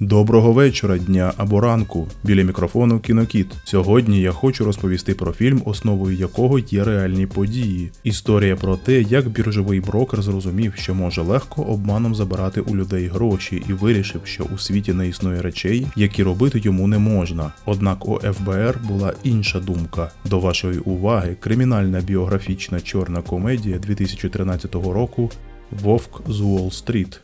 Доброго вечора, дня або ранку. Біля мікрофону Кінокіт. Сьогодні я хочу розповісти про фільм, основою якого є реальні події. Історія про те, як біржовий брокер зрозумів, що може легко обманом забирати у людей гроші, і вирішив, що у світі не існує речей, які робити йому не можна. Однак у ФБР була інша думка. До вашої уваги кримінальна біографічна чорна комедія 2013 року Вовк з Уолл-стріт.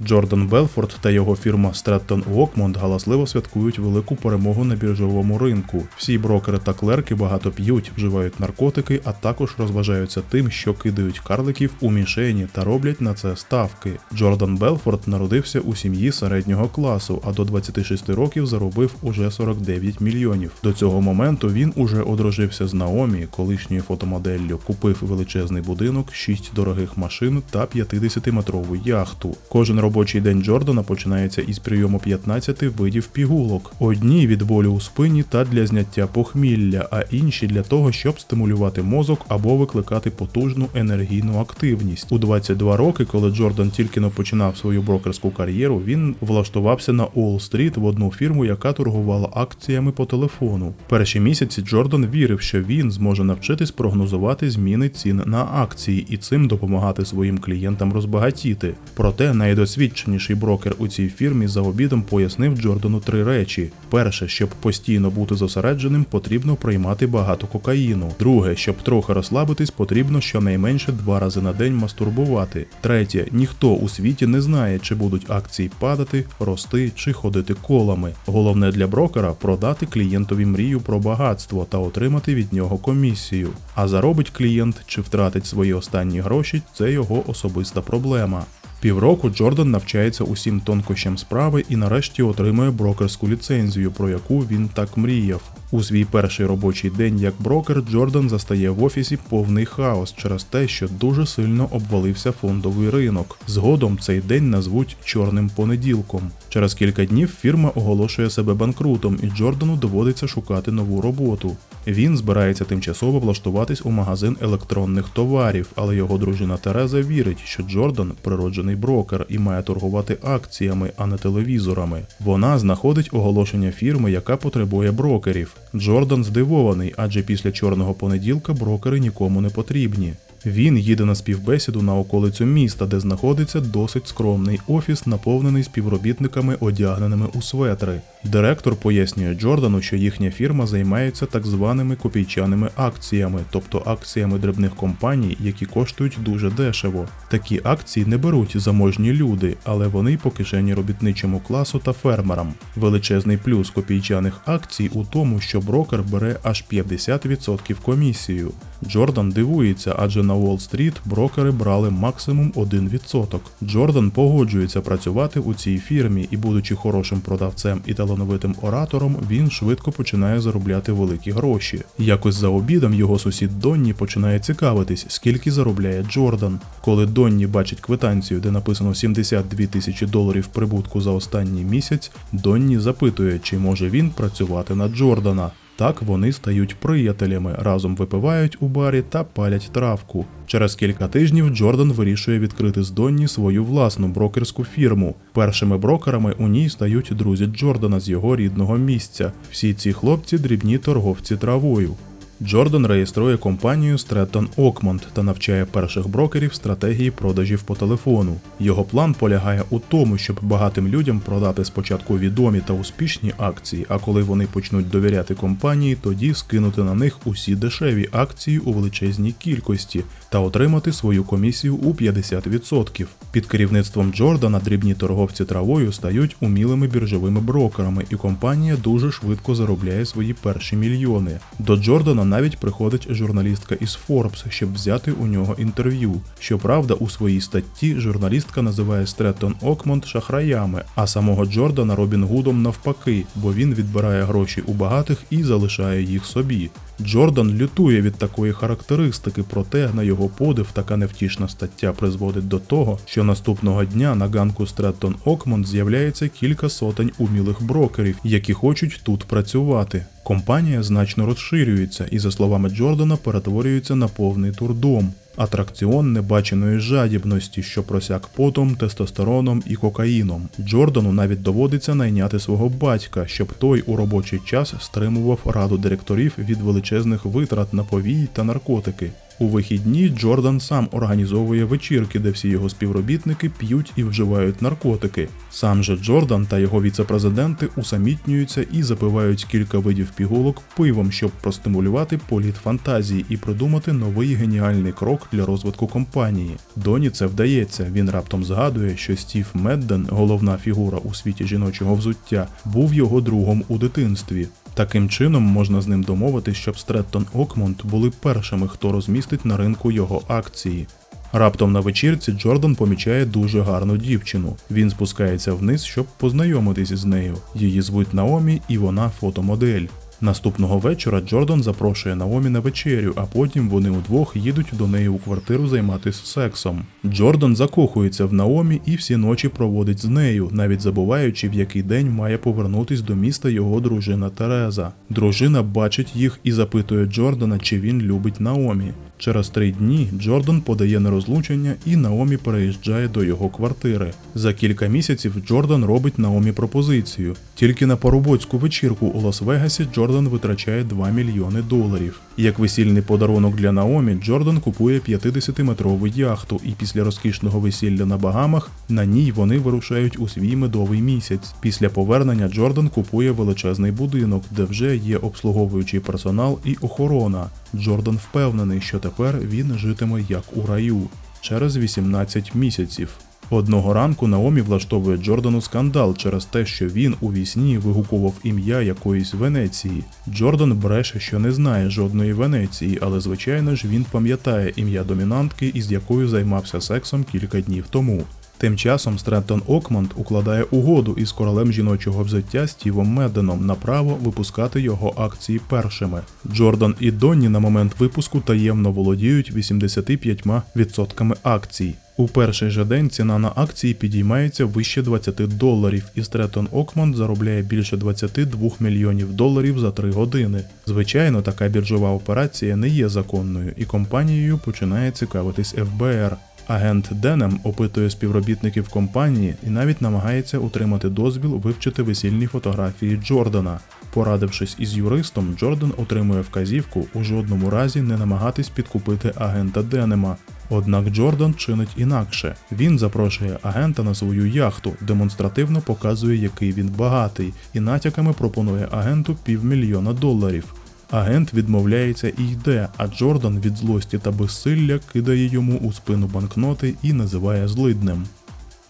Джордан Белфорд та його фірма Stratton Oakmont галасливо святкують велику перемогу на біржовому ринку. Всі брокери та клерки багато п'ють, вживають наркотики, а також розважаються тим, що кидають карликів у мішені та роблять на це ставки. Джордан Белфорд народився у сім'ї середнього класу, а до 26 років заробив уже 49 мільйонів. До цього моменту він уже одружився з Наомі, колишньою фотомоделлю, купив величезний будинок, 6 дорогих машин та 50-метрову яхту. Кожен робочий день Джордана починається із прийому 15 видів пігулок. Одні від болю у спині та для зняття похмілля, а інші для того, щоб стимулювати мозок або викликати потужну енергійну активність. У 22 роки, коли Джордан тільки но починав свою брокерську кар'єру, він влаштувався на Уолл-стріт в одну фірму, яка торгувала акціями по телефону. Перші місяці Джордан вірив, що він зможе навчитись прогнозувати зміни цін на акції і цим допомагати своїм клієнтам розбагатіти. Проте найдосвідченіший брокер у цій фірмі за обідом пояснив Джордану три речі: перше, щоб постійно бути зосередженим, потрібно приймати багато кокаїну. Друге, щоб трохи розслабитись, потрібно щонайменше два рази на день мастурбувати. Третє, ніхто у світі не знає, чи будуть акції падати, рости чи ходити колами. Головне для брокера продати клієнтові мрію про багатство та отримати від нього комісію. А заробить клієнт чи втратить свої останні гроші це його особиста проблема. Півроку Джордан навчається усім тонкощам справи і нарешті отримує брокерську ліцензію, про яку він так мріяв. У свій перший робочий день як брокер Джордан застає в офісі повний хаос через те, що дуже сильно обвалився фондовий ринок. Згодом цей день назвуть чорним понеділком. Через кілька днів фірма оголошує себе банкрутом, і Джордану доводиться шукати нову роботу. Він збирається тимчасово влаштуватись у магазин електронних товарів, але його дружина Тереза вірить, що Джордан природжений брокер і має торгувати акціями, а не телевізорами. Вона знаходить оголошення фірми, яка потребує брокерів. Джордан здивований, адже після чорного понеділка брокери нікому не потрібні. Він їде на співбесіду на околицю міста, де знаходиться досить скромний офіс, наповнений співробітниками, одягненими у светри. Директор пояснює Джордану, що їхня фірма займається так званими копійчаними акціями, тобто акціями дрібних компаній, які коштують дуже дешево. Такі акції не беруть заможні люди, але вони по кишені робітничому класу та фермерам. Величезний плюс копійчаних акцій у тому, що брокер бере аж 50% комісію. Джордан дивується, адже на Уолл-стріт брокери брали максимум 1%. Джордан погоджується працювати у цій фірмі і, будучи хорошим продавцем і талановитим оратором, він швидко починає заробляти великі гроші. Якось за обідом його сусід Донні починає цікавитись, скільки заробляє Джордан. Коли Донні бачить квитанцію, де написано 72 тисячі доларів прибутку за останній місяць, Донні запитує, чи може він працювати на Джордана. Так вони стають приятелями, разом випивають у барі та палять травку. Через кілька тижнів Джордан вирішує відкрити з Донні свою власну брокерську фірму. Першими брокерами у ній стають друзі Джордана з його рідного місця. Всі ці хлопці дрібні торговці травою. Джордан реєструє компанію Stratton Oakmont та навчає перших брокерів стратегії продажів по телефону. Його план полягає у тому, щоб багатим людям продати спочатку відомі та успішні акції, а коли вони почнуть довіряти компанії, тоді скинути на них усі дешеві акції у величезній кількості та отримати свою комісію у 50%. Під керівництвом Джордана дрібні торговці травою стають умілими біржовими брокерами, і компанія дуже швидко заробляє свої перші мільйони. До Джордана навіть приходить журналістка із Forbes, щоб взяти у нього інтерв'ю. Щоправда, у своїй статті журналістка називає Стреттон Окмонд шахраями, а самого Джордана Робін Гудом навпаки, бо він відбирає гроші у багатих і залишає їх собі. Джордан лютує від такої характеристики, проте на його подив така невтішна стаття призводить до того, що наступного дня на ганку Стреттон Окмонд з'являється кілька сотень умілих брокерів, які хочуть тут працювати. Компанія значно розширюється і, за словами Джордана, перетворюється на повний турдом. Атракціон небаченої жадібності, що просяк потом, тестостероном і кокаїном. Джордану навіть доводиться найняти свого батька, щоб той у робочий час стримував раду директорів від величезних витрат на повій та наркотики. У вихідні Джордан сам організовує вечірки, де всі його співробітники п'ють і вживають наркотики. Сам же Джордан та його віцепрезиденти усамітнюються і запивають кілька видів пігулок пивом, щоб простимулювати політ фантазії і придумати новий геніальний крок для розвитку компанії. Доні це вдається. Він раптом згадує, що Стів Медден, головна фігура у світі жіночого взуття, був його другом у дитинстві. Таким чином можна з ним домовитись, щоб Стреттон Окмонт були першими, хто розмістить на ринку його акції. Раптом на вечірці Джордан помічає дуже гарну дівчину. Він спускається вниз, щоб познайомитись з нею. Її звуть Наомі, і вона фотомодель. Наступного вечора Джордан запрошує Наомі на вечерю, а потім вони удвох їдуть до неї у квартиру займатися сексом. Джордан закохується в Наомі і всі ночі проводить з нею, навіть забуваючи, в який день має повернутись до міста його дружина Тереза. Дружина бачить їх і запитує Джордана, чи він любить Наомі. Через три дні Джордан подає на розлучення і Наомі переїжджає до його квартири. За кілька місяців Джордан робить Наомі пропозицію. Тільки на парубоцьку вечірку у Лас-Вегасі Джордан витрачає 2 мільйони доларів. Як весільний подарунок для Наомі, Джордан купує 50-метрову яхту, і після розкішного весілля на Багамах на ній вони вирушають у свій медовий місяць. Після повернення Джордан купує величезний будинок, де вже є обслуговуючий персонал і охорона. Джордан впевнений, що тепер він житиме як у раю через 18 місяців. Одного ранку Наомі влаштовує Джордану скандал через те, що він у вісні вигукував ім'я якоїсь Венеції. Джордан бреше, що не знає жодної Венеції, але звичайно ж він пам'ятає ім'я домінантки, із якою займався сексом кілька днів тому. Тим часом Стрентон Окмонд укладає угоду із королем жіночого взуття Стівом Меденом на право випускати його акції першими. Джордан і Донні на момент випуску таємно володіють 85% акцій. У перший же день ціна на акції підіймається вище 20 доларів, і Стретон Окмонд заробляє більше 22 мільйонів доларів за 3 години. Звичайно, така біржова операція не є законною, і компанією починає цікавитись ФБР. Агент Денем опитує співробітників компанії і навіть намагається отримати дозвіл вивчити весільні фотографії Джордана. Порадившись із юристом, Джордан отримує вказівку у жодному разі не намагатись підкупити агента Денема. Однак Джордан чинить інакше. Він запрошує агента на свою яхту, демонстративно показує, який він багатий, і натяками пропонує агенту півмільйона доларів. Агент відмовляється і йде, а Джордан від злості та безсилля кидає йому у спину банкноти і називає злиднем.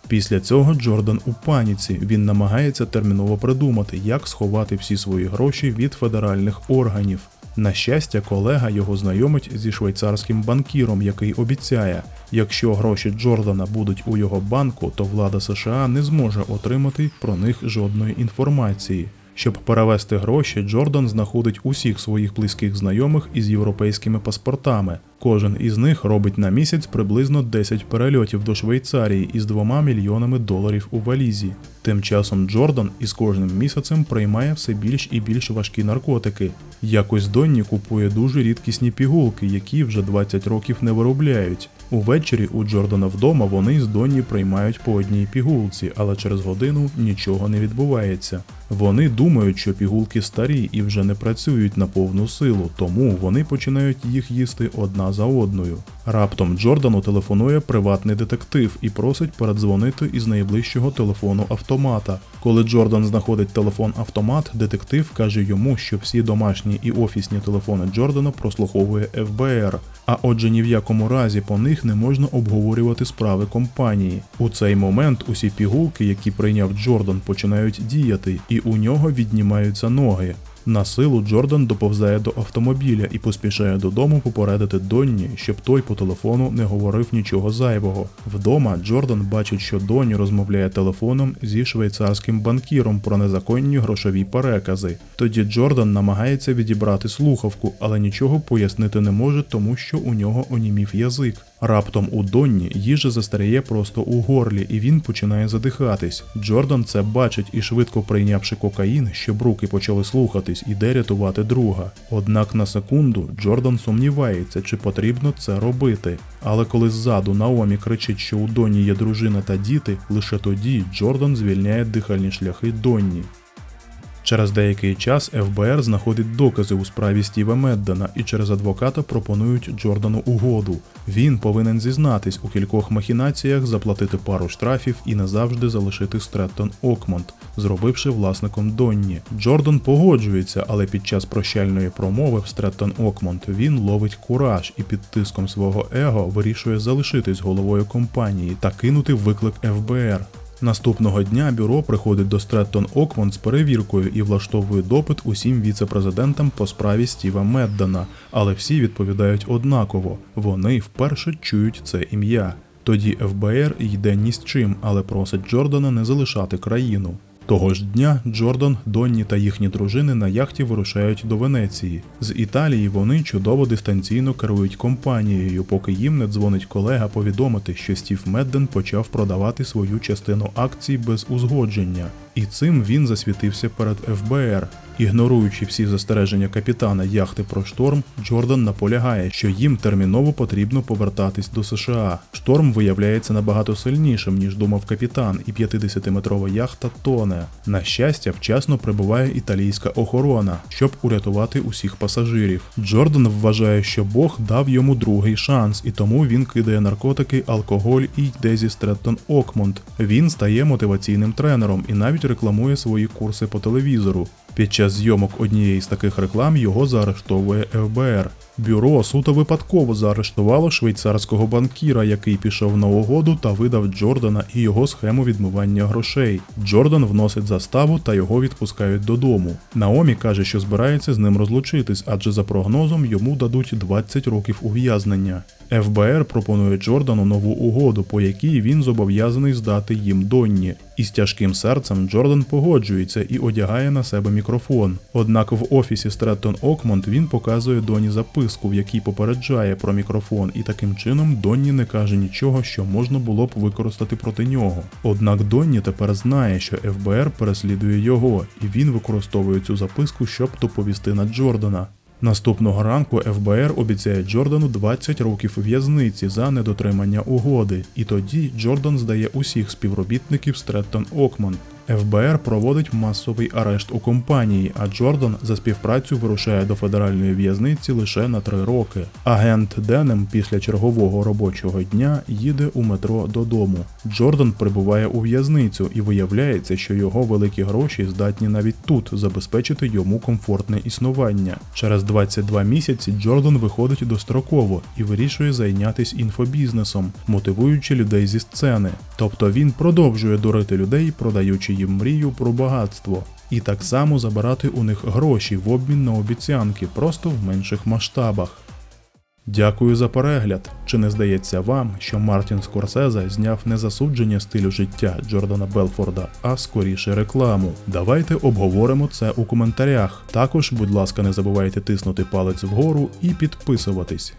Після цього Джордан у паніці. Він намагається терміново придумати, як сховати всі свої гроші від федеральних органів. На щастя, колега його знайомить зі швейцарським банкіром, який обіцяє, якщо гроші Джордана будуть у його банку, то влада США не зможе отримати про них жодної інформації. Щоб перевести гроші, Джордан знаходить усіх своїх близьких знайомих із європейськими паспортами. Кожен із них робить на місяць приблизно 10 перельотів до Швейцарії із 2 мільйонами доларів у валізі. Тим часом Джордан із кожним місяцем приймає все більш і більш важкі наркотики. Якось Донні купує дуже рідкісні пігулки, які вже 20 років не виробляють. Увечері у Джордана вдома вони з Донні приймають по одній пігулці, але через годину нічого не відбувається. Вони думають, що пігулки старі і вже не працюють на повну силу, тому вони починають їх їсти одна за одною. Раптом Джордану телефонує приватний детектив і просить передзвонити із найближчого телефону автомата. Коли Джордан знаходить телефон-автомат, детектив каже йому, що всі домашні і офісні телефони Джордана прослуховує ФБР. А отже, ні в якому разі по них не можна обговорювати справи компанії. У цей момент усі пігулки, які прийняв Джордан, починають діяти, і у нього віднімаються ноги. На силу Джордан доповзає до автомобіля і поспішає додому попередити Донні, щоб той по телефону не говорив нічого зайвого. Вдома Джордан бачить, що Донні розмовляє телефоном зі швейцарським банкіром про незаконні грошові перекази. Тоді Джордан намагається відібрати слухавку, але нічого пояснити не може, тому що у нього онімів язик. Раптом у Донні їжа застаріє просто у горлі, і він починає задихатись. Джордан це бачить і швидко прийнявши кокаїн, щоб руки почали слухатись, іде рятувати друга. Однак на секунду Джордан сумнівається, чи потрібно це робити. Але коли ззаду Наомі кричить, що у Донні є дружина та діти, лише тоді Джордан звільняє дихальні шляхи Донні. Через деякий час ФБР знаходить докази у справі Стіва Меддена і через адвоката пропонують Джордану угоду. Він повинен зізнатись у кількох махінаціях, заплатити пару штрафів і назавжди залишити Стреттон Окмонд, зробивши власником Донні. Джордан погоджується, але під час прощальної промови в Стреттон Окмонд він ловить кураж і під тиском свого его вирішує залишитись головою компанії та кинути виклик ФБР. Наступного дня бюро приходить до Стреттон Окмон з перевіркою і влаштовує допит усім віце-президентам по справі Стіва Меддана, але всі відповідають однаково. Вони вперше чують це ім'я. Тоді ФБР йде ні з чим, але просить Джордана не залишати країну. Того ж дня Джордан, Донні та їхні дружини на яхті вирушають до Венеції. З Італії вони чудово дистанційно керують компанією, поки їм не дзвонить колега повідомити, що Стів Медден почав продавати свою частину акцій без узгодження. І цим він засвітився перед ФБР. Ігноруючи всі застереження капітана яхти про шторм, Джордан наполягає, що їм терміново потрібно повертатись до США. Шторм виявляється набагато сильнішим, ніж думав капітан, і 50-метрова яхта тоне. На щастя, вчасно прибуває італійська охорона, щоб урятувати усіх пасажирів. Джордан вважає, що Бог дав йому другий шанс, і тому він кидає наркотики, алкоголь і йде зі Стретон Окмонд. Він стає мотиваційним тренером і навіть рекламує свої курси по телевізору. Під час зйомок однієї з таких реклам його заарештовує ФБР. Бюро суто випадково заарештувало швейцарського банкіра, який пішов на угоду та видав Джордана і його схему відмивання грошей. Джордан вносить заставу та його відпускають додому. Наомі каже, що збирається з ним розлучитись, адже за прогнозом йому дадуть 20 років ув'язнення. ФБР пропонує Джордану нову угоду, по якій він зобов'язаний здати їм Донні. І з тяжким серцем Джордан погоджується і одягає на себе мікрофон. Однак в офісі Стретон Окмонд він показує Доні записку, в якій попереджає про мікрофон, і таким чином Донні не каже нічого, що можна було б використати проти нього. Однак Донні тепер знає, що ФБР переслідує його, і він використовує цю записку, щоб доповісти на Джордана. Наступного ранку ФБР обіцяє Джордану 20 років в'язниці за недотримання угоди, і тоді Джордан здає усіх співробітників Стретон Окман. ФБР проводить масовий арешт у компанії, а Джордан за співпрацю вирушає до федеральної в'язниці лише на три роки. Агент Денем після чергового робочого дня їде у метро додому. Джордан прибуває у в'язницю і виявляється, що його великі гроші здатні навіть тут забезпечити йому комфортне існування. Через 22 місяці Джордан виходить достроково і вирішує зайнятися інфобізнесом, мотивуючи людей зі сцени. Тобто він продовжує дурити людей, продаючи їм мрію про багатство. І так само забирати у них гроші в обмін на обіцянки, просто в менших масштабах. Дякую за перегляд. Чи не здається вам, що Мартін Скорсезе зняв не засудження стилю життя Джордана Белфорда, а скоріше рекламу? Давайте обговоримо це у коментарях. Також, будь ласка, не забувайте тиснути палець вгору і підписуватись.